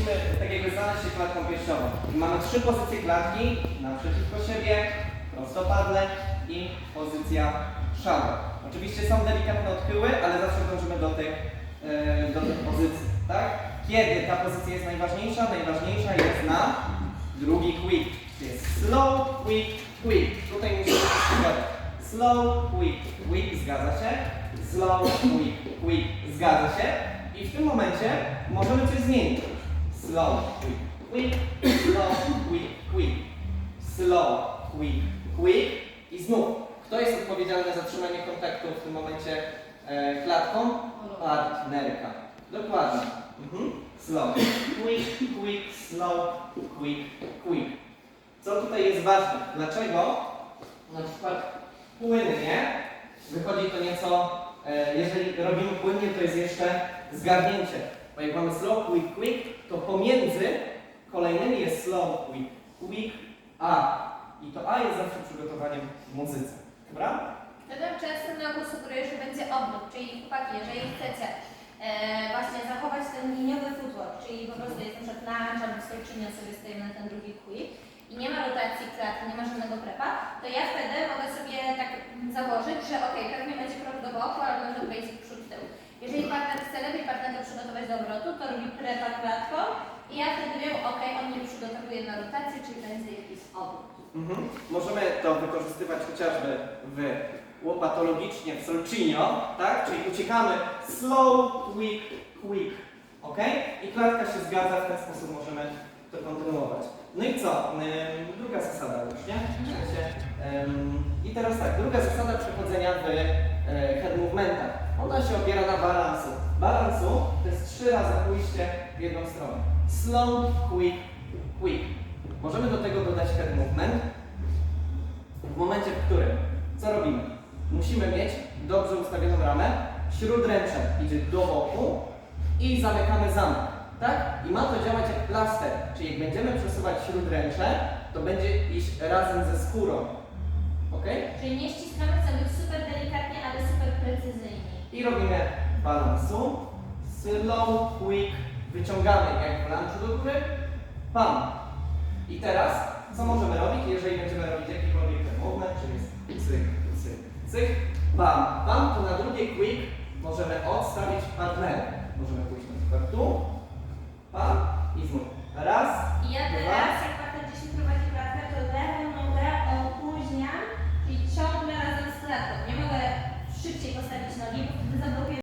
musimy tak jakby znaleźć się klatką piersiową. Mamy trzy pozycje klatki, naprzeciwko siebie, prostopadle i pozycja szała. Oczywiście są delikatne odchyły, ale zawsze dążymy do tych, e, do tych pozycji, tak? Kiedy ta pozycja jest najważniejsza? Najważniejsza jest na drugi quick. To jest slow, quick, quick. Tutaj musimy się zgadzać. Slow, quick, quick, zgadza się. Slow, quick, quick, zgadza się. I w tym momencie możemy coś zmienić. Slow, quick, quick, slow, quick, quick. Slow, quick, quick. I znów, kto jest odpowiedzialny za trzymanie kontaktu w tym momencie e, klatką? Partnerka. Dokładnie. Mhm. Slow. Quick, quick, slow, quick, quick. Co tutaj jest ważne? Dlaczego na przykład płynnie wychodzi to nieco, e, jeżeli robimy płynnie, to jest jeszcze zgarnięcie. Bo jak mamy slow, quick, quick, to pomiędzy kolejnymi jest slow, quick, quick, a. I to a jest zawsze przygotowaniem w muzyce. Dobra? Wtedy często na ogół sugeruję, że będzie obrót, czyli chłopaki, jeżeli chcecie e, właśnie zachować ten liniowy footwork, czyli po prostu jest na przykład lunge albo stojczynia sobie stoimy na ten drugi quick i nie ma rotacji klatki, nie ma żadnego prepa, to ja wtedy mogę sobie tak założyć, że ok, pewnie będzie krok do boku, ale obrotu, to robi prepa klatką i ja wtedy wiem, ok, on mnie przygotowuje na rotację, czyli będzie jakiś obrót. Mhm. Możemy to wykorzystywać chociażby w łopatologicznie w solcinio, tak? Czyli uciekamy slow, quick, quick, ok? I klatka się zgadza, w ten sposób możemy to kontynuować. No i co? Druga zasada już, nie? W sensie, ym, I teraz tak, druga zasada przechodzenia w e, head movementach. Ona się opiera na balansu. Balansu to jest trzy razy pójście w jedną stronę. Slow, quick, quick. Możemy do tego dodać head movement. W momencie, w którym co robimy? Musimy mieć dobrze ustawioną ramę, śródręcze idzie do boku i zamykamy zamek, tak? I ma to działać jak plaster, czyli jak będziemy przesuwać śródręcze, to będzie iść razem ze skórą, ok? Czyli nie ściskamy, chcemy i robimy balansu. Slow, quick, wyciągamy jak w lunchu do góry, pam. I teraz, co możemy robić, jeżeli będziemy robić jakikolwiek ten movement, czyli cyk, cyk, cyk, pam, pam, to na drugie quick możemy odstawić partnerem. Możemy pójść na przykład tu,